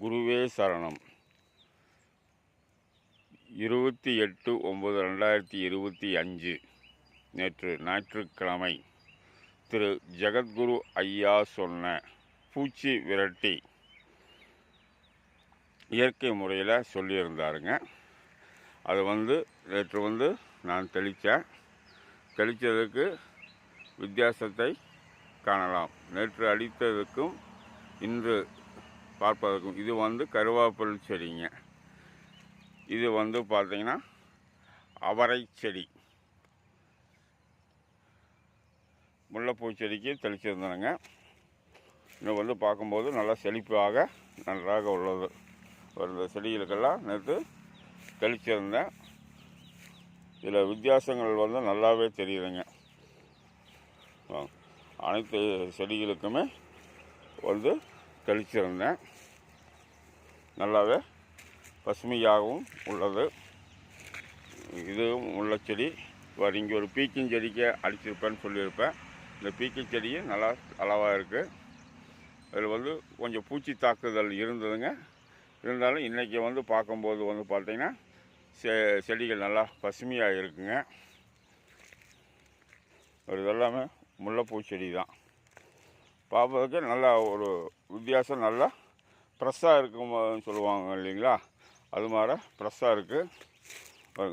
குருவே சரணம். இருபத்தி எட்டு ஒம்பது ரெண்டாயிரத்தி இருபத்தி அஞ்சு நேற்று ஞாயிற்றுக்கிழமை திரு. ஜெகத்குரு ஐயா சொன்ன பூச்சி விரட்டி இயற்கை முறையில் சொல்லியிருந்தாருங்க. அது வந்து நேற்று வந்து நான் தெளித்தேன் தெளித்ததுக்கு வித்தியாசத்தை காணலாம். நேற்று அடித்ததுக்கும் இன்று பார்ப்பதற்கும். இது வந்து கருவேப்பில் செடிங்க. இது வந்து பார்த்திங்கன்னா அவரை செடி. முல்லைப்பூ செடிக்கு தெளிச்சிருந்தேனுங்க இன்னும் வந்து பார்க்கும்போது நல்லா செழிப்பாக நன்றாக உள்ளது. இந்த செடிகளுக்கெல்லாம் நேற்று தெளிச்சிருந்தேன் இதில் வித்தியாசங்கள் வந்து நல்லாவே தெரியுதுங்க. அனைத்து செடிகளுக்குமே வந்து தெளிச்சிருந்தேன் நல்லாவே பசுமையாகவும் உள்ளது. இதுவும் உள்ள செடி. இப்போ இங்கே ஒரு பீக்கிங் செடிக்கு அடிச்சிருப்பேன்னு சொல்லியிருப்பேன். இந்த பீக்கிங் செடியும் நல்லா அளவாக இருக்குது அதில் வந்து கொஞ்சம் பூச்சி தாக்குதல் இருந்ததுங்க. இருந்தாலும் இன்றைக்கி வந்து பார்க்கும்போது வந்து பார்த்திங்கன்னா செ செடிகள் நல்லா பசுமையாக இருக்குங்க. ஒரு இதெல்லாமே முல்லைப்பூ செடி தான் பார்ப்பதற்கு நல்லா ஒரு வித்தியாசம் நல்லா ஃப்ரெஷ்ஷாக இருக்கும்னு சொல்லுவாங்க இல்லைங்களா? அது மாதிரி ஃப்ரெஷ்ஷாக இருக்குது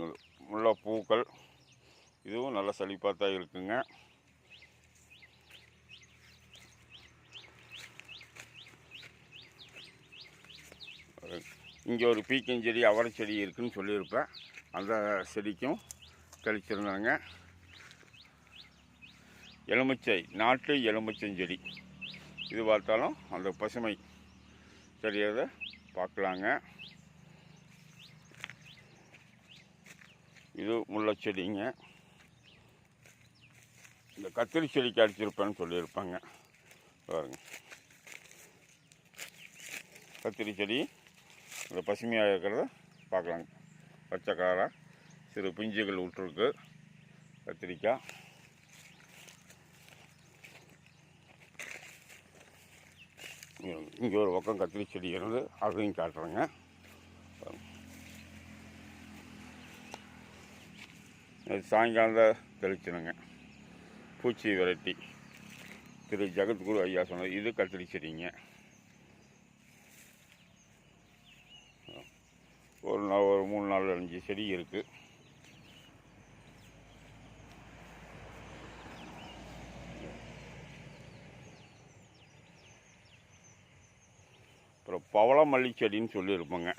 முல்லை பூக்கள் இதுவும் நல்ல செழிப்பாக தான் இருக்குங்க. இங்கே ஒரு பீக்கன் செடி அவரை செடி இருக்குதுன்னு சொல்லியிருப்பேன். அந்த செடிக்கும் தெளிச்சிருந்தாங்க. எலுமிச்சை நாட்டு எலுமிச்சஞ்செடி இது பார்த்தாலும் அந்த பசுமை தெரியறத பார்க்கலாங்க. இது முல்லைச்செடிங்க இந்த கத்திரி செடிக்கு அடிச்சிருப்பேன்னு சொல்லியிருப்பாங்க. பாருங்க. கத்திரி செடி இந்த பசுமையாக இருக்கிறத பார்க்கலாங்க. பச்சை கலராக சிறு பிஞ்சுகள் விட்டுருக்கு கத்திரிக்காய். இங்கே ஒரு பக்கம் கத்திரி செடி இருந்து அதையும் காட்டுறேங்க. இது சாயங்காலம் தெளிச்சிடுங்க பூச்சி வெரைட்டி. திரு ஜெகத்குரு ஐயா சொன்னது இது கத்திரி செடிங்க. ஒரு நாள் ஒரு மூணு நாலு அஞ்சு செடி இருக்குது அப்புறம் பவளமல்லி செடின்னு சொல்லியிருப்பேங்க.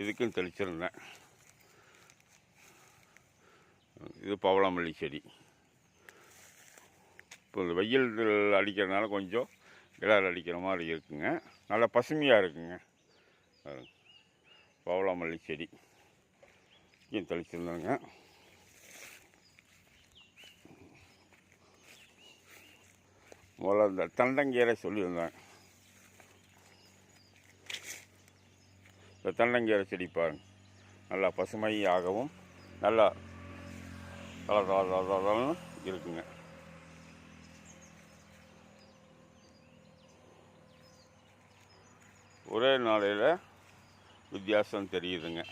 இதுக்கும் தெளிச்சிருந்தேன். இது பவளமல்லி செடி இப்போ இந்த வெயில் அடிக்கிறதுனால கொஞ்சம் கிளார் அடிக்கிற மாதிரி இருக்குங்க. நல்லா பசுமையாக இருக்குங்க. பாருங்க. பவளமல்லி செடி தெளிச்சிருந்தேங்க. தெளிச்சிருந்தாங்க முதல்ல இந்த தண்டங்கீரை சொல்லியிருந்தேன். இந்த தென்னங்கீரை செடி பாருங்கள் நல்லா பசுமையாகவும் நல்லா தள இருக்குங்க. ஒரே நாளையில் வித்தியாசம் தெரியுதுங்க.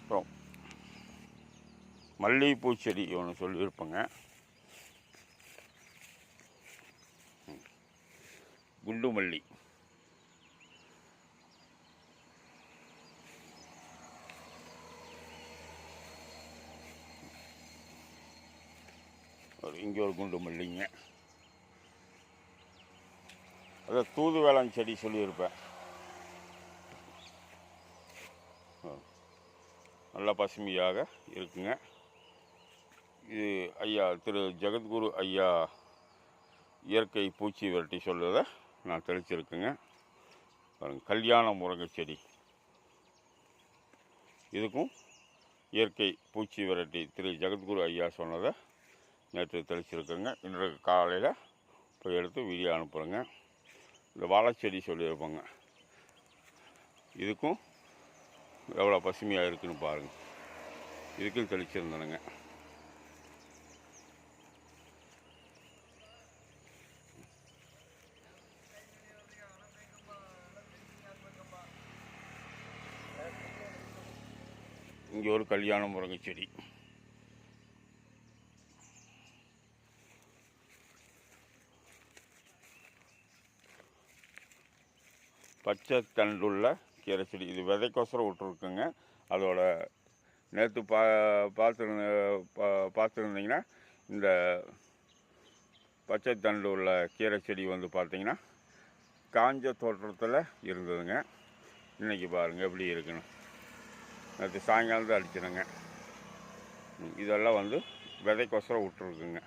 அப்புறம் மல்லிகைப்பூ செடி ஒன்று சொல்லியிருப்பேங்க. குண்டு மல்லி ஒரு இங்கே ஒரு குண்டு மல்லிங்க அதான் தூது வேளாண் செடி சொல்லியிருப்பேன். நல்லா பசுமையாக இருக்குங்க. இது ஐயா திரு ஜெகத்குரு ஐயா இயற்கை பூச்சி விரட்டி சொல்றதை நான் தெளிச்சிருக்குங்க. பாருங்கள் கல்யாண முருங்கை செடி. இதுக்கும் இயற்கை பூச்சி விரட்டி திரு ஜெகத்குரு ஐயா சொன்னதை நேற்று தெளிச்சிருக்குங்க. இன்றைக்கு காலையில் போய் எடுத்து வீடியோ அனுப்புகிறேங்க இந்த வாழைச்செடி சொல்லியிருப்போங்க இதுக்கும் எவ்வளோ பசுமையாக இருக்குன்னு பாருங்கள் இதுக்கும் தெளிச்சிருந்தேனுங்க. இங்கே ஒரு கல்யாண முருங்கை செடி பச்சை தண்டுள்ள கீரை செடி இது விதைக்கோசரம் விட்ருக்குங்க அதோட நேற்று பா பார்த்துருந்து பா பார்த்துருந்தீங்கன்னா இந்த பச்சை தண்டு உள்ள கீரை செடி வந்து பார்த்திங்கன்னா காஞ்ச தோற்றத்தில் இருந்ததுங்க. இன்றைக்கி பாருங்கள் எப்படி இருக்குன்னு. நேற்று சாயங்காலம் தான் அடிச்சிடுங்க இதெல்லாம் வந்து விதைக்கோசரம் விட்ருக்குங்க